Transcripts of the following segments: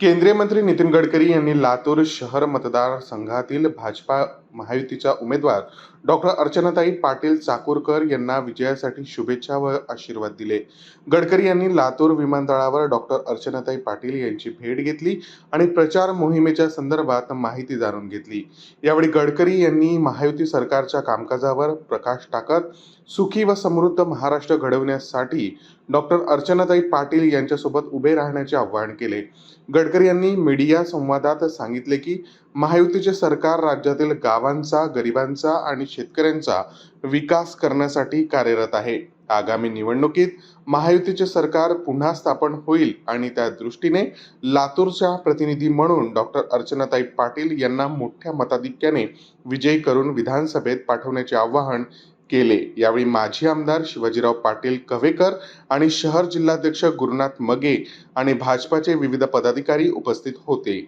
केंद्रीय मंत्री नितीन गडकरी यांनी लातूर शहर मतदारसंघातील भाजपा महायुतीच्या उमेदवार डॉक्टर अर्चनाताई पाटील चाकूरकर यांना विजयासाठी शुभेच्छा व आशीर्वाद दिले. गडकरी यांनी लातूर विमानतळावर डॉक्टर अर्चनाताई पाटील यांची भेट घेतली आणि प्रचार मोहिमेच्या संदर्भात माहिती जाणून घेतली. यावेळी गडकरी यांनी महायुती सरकारच्या कामकाजावर प्रकाश टाकत सुखी व समृद्ध महाराष्ट्र घडवण्यासाठी डॉक्टर अर्चनाताई पाटील यांच्यासोबत उभे राहण्याचे आवाहन केले. गडकरी यांनी मीडिया संवादात सांगितले की महायुतीचे सरकार राज्यातील गावांचा गरिबांचा आणि शेतकऱ्यांचा विकास करण्यासाठी कार्यरत आहे. आगामी निवडणुकीत महायुतीचे सरकार पुन्हा स्थापन होईल आणि त्या दृष्टीने लातूरच्या प्रतिनिधी म्हणून डॉक्टर अर्चनाताई पाटील यांना मोठ्या मताधिक्याने विजयी करून विधानसभेत पाठवण्याचे आवाहन केले. यावेळी माजी आमदार शिवाजीराव पाटील कव्हेकर आणि शहर जिल्हाध्यक्ष गुरुनाथ मगे आणि भाजपाचे विविध पदाधिकारी उपस्थित होते.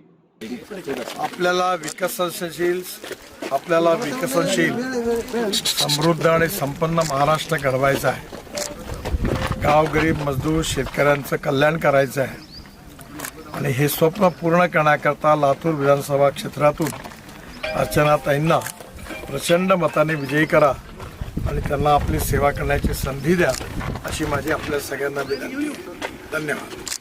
आपल्याला विकसनशील आपल्याला विकसनशील समृद्ध आणि संपन्न महाराष्ट्र घडवायचा आहे. गाव गरीब मजदूर शेतकऱ्यांचं कल्याण करायचं आहे. आणि हे स्वप्न पूर्ण करण्याकरता लातूर विधानसभा क्षेत्रातून अर्चनाताईंना प्रचंड मताने विजयी करा आणि त्यांना आपली सेवा करण्याची संधी द्या अशी माझी आपल्या सगळ्यांना विनंती. धन्यवाद.